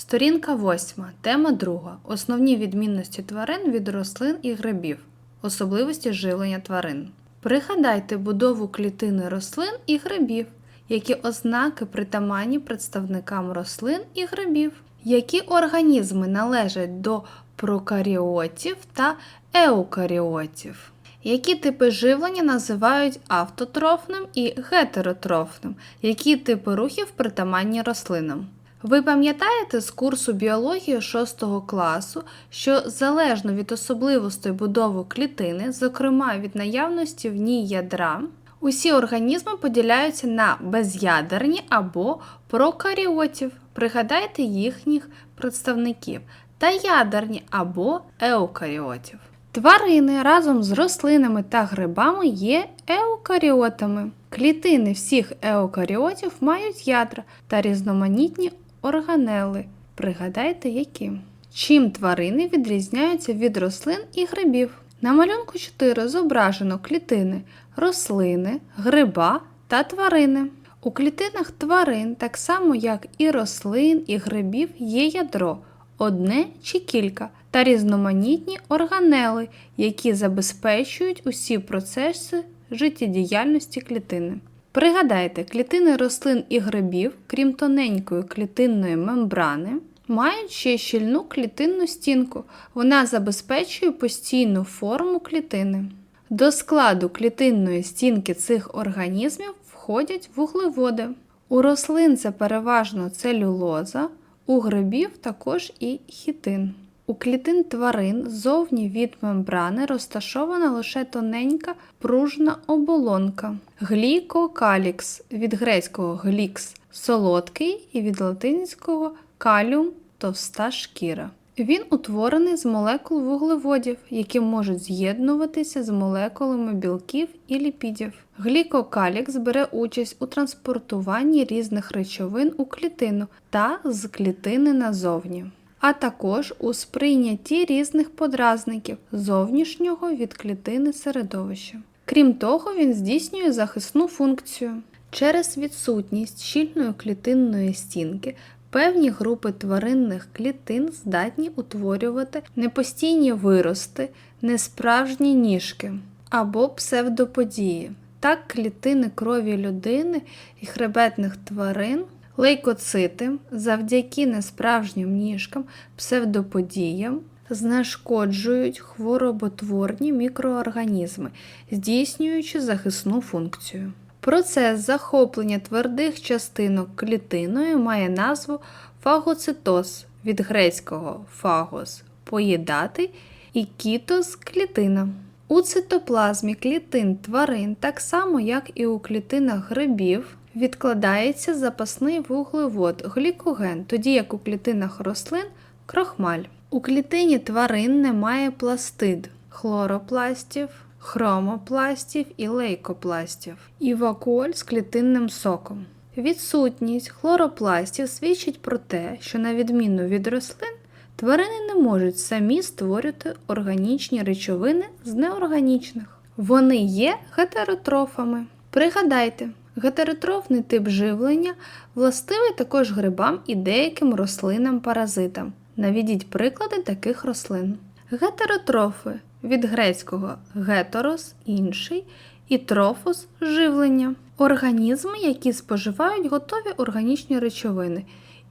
Сторінка 8. Тема 2. Основні відмінності тварин від рослин і грибів. Особливості живлення тварин. Пригадайте будову клітини рослин і грибів, які ознаки притаманні представникам рослин і грибів, які організми належать до прокаріотів та еукаріотів. Які типи живлення називають автотрофним і гетеротрофним, які типи рухів притаманні рослинам. Ви пам'ятаєте з курсу біології 6 класу, що залежно від особливостей будови клітини, зокрема від наявності в ній ядра, усі організми поділяються на безядерні або прокаріотів. Пригадайте їхніх представників, та ядерні або еукаріотів. Тварини разом з рослинами та грибами є еукаріотами. Клітини всіх еукаріотів мають ядра та різноманітні органели. Пригадайте, які. Чим тварини відрізняються від рослин і грибів? На малюнку 4 зображено клітини рослини, гриба та тварини. У клітинах тварин, так само як і рослин, і грибів, є ядро одне чи кілька, та різноманітні органели, які забезпечують усі процеси життєдіяльності клітини. Пригадайте, клітини рослин і грибів, крім тоненької клітинної мембрани, мають ще щільну клітинну стінку. Вона забезпечує постійну форму клітини. До складу клітинної стінки цих організмів входять вуглеводи. У рослин це переважно целюлоза, у грибів також і хітин. У клітин тварин зовні від мембрани розташована лише тоненька пружна оболонка. Глікокалікс від грецького глікс солодкий і від латинського каліум товста шкіра. Він утворений з молекул вуглеводів, які можуть з'єднуватися з молекулами білків і ліпідів. Глікокалікс бере участь у транспортуванні різних речовин у клітину та з клітини назовні, а також у сприйнятті різних подразників зовнішнього від клітини середовища. Крім того, він здійснює захисну функцію. Через відсутність щільної клітинної стінки Певні групи тваринних клітин здатні утворювати непостійні вирости, несправжні ніжки або псевдоподії. Так, клітини крові людини і хребетних тварин, лейкоцити завдяки несправжнім ніжкам, псевдоподіям знешкоджують хвороботворні мікроорганізми, здійснюючи захисну функцію. Процес захоплення твердих частинок клітиною має назву фагоцитоз від грецького фагос поїдати і кітос клітина. У цитоплазмі клітин тварин, так само як і у клітинах грибів, відкладається запасний вуглевод глікоген, тоді як у клітинах рослин крохмаль. У клітині тварин немає пластид, хлоропластів хромопластів і лейкопластів, і вакуоль з клітинним соком. Відсутність хлоропластів свідчить про те, що, на відміну від рослин, тварини не можуть самі створювати органічні речовини з неорганічних. Вони є гетеротрофами. Пригадайте, гетеротрофний тип живлення властивий також грибам і деяким рослинам-паразитам. Навідіть приклади таких рослин. Гетеротрофи від грецького гетерос інший і трофос живлення. Організми, які споживають готові органічні речовини,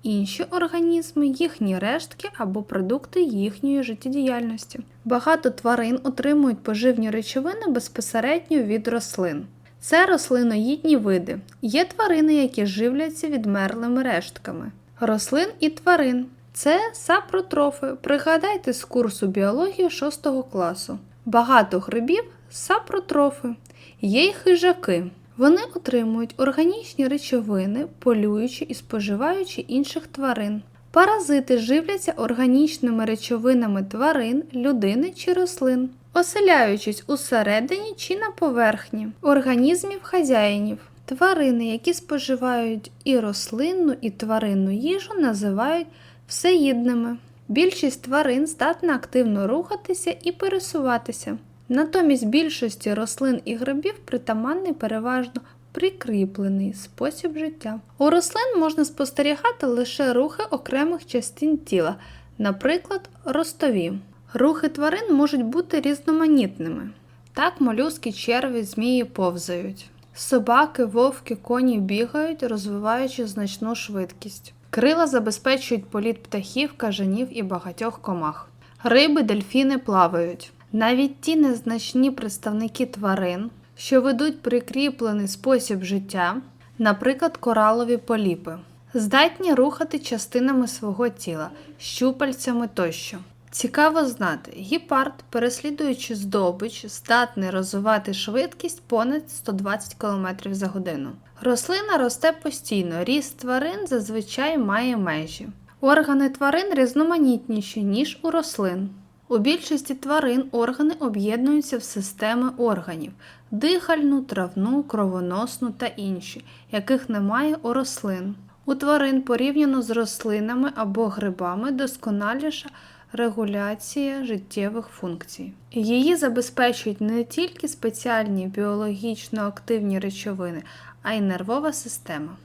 інші організми, їхні рештки або продукти їхньої життєдіяльності. Багато тварин отримують поживні речовини безпосередньо від рослин. Це рослиноїдні види. Є тварини, які живляться відмерлими рештками. Рослин і тварин. Це сапротрофи. Пригадайте з курсу біології 6 класу. Багато грибів сапротрофи. Є й хижаки. Вони отримують органічні речовини, полюючи і споживаючи інших тварин. Паразити живляться органічними речовинами тварин, людини чи рослин, оселяючись усередині чи на поверхні організмів хазяїнів. Тварини, які споживають і рослинну, і тваринну їжу, називають всеїдними. Більшість тварин здатна активно рухатися і пересуватися. Натомість більшості рослин і грибів притаманний переважно прикріплений спосіб життя. У рослин можна спостерігати лише рухи окремих частин тіла, наприклад, ростові. Рухи тварин можуть бути різноманітними. Так молюски, черві, змії повзають. Собаки, вовки, коні бігають, розвиваючи значну швидкість. Крила забезпечують політ птахів, кажанів і багатьох комах. Риби, дельфіни плавають. Навіть ті незначні представники тварин, що ведуть прикріплений спосіб життя, наприклад, коралові поліпи, здатні рухати частинами свого тіла, щупальцями тощо. Цікаво знати, гіпард, переслідуючи здобич, здатний розвивати швидкість понад 120 км за годину. Рослина росте постійно, ріст тварин зазвичай має межі. Органи тварин різноманітніші, ніж у рослин. У більшості тварин органи об'єднуються в системи органів дихальну, травну, кровоносну та інші, яких немає у рослин. У тварин порівняно з рослинами або грибами досконаліша регуляція життєвих функцій. Її забезпечують не тільки спеціальні біологічно активні речовини, а й нервова система.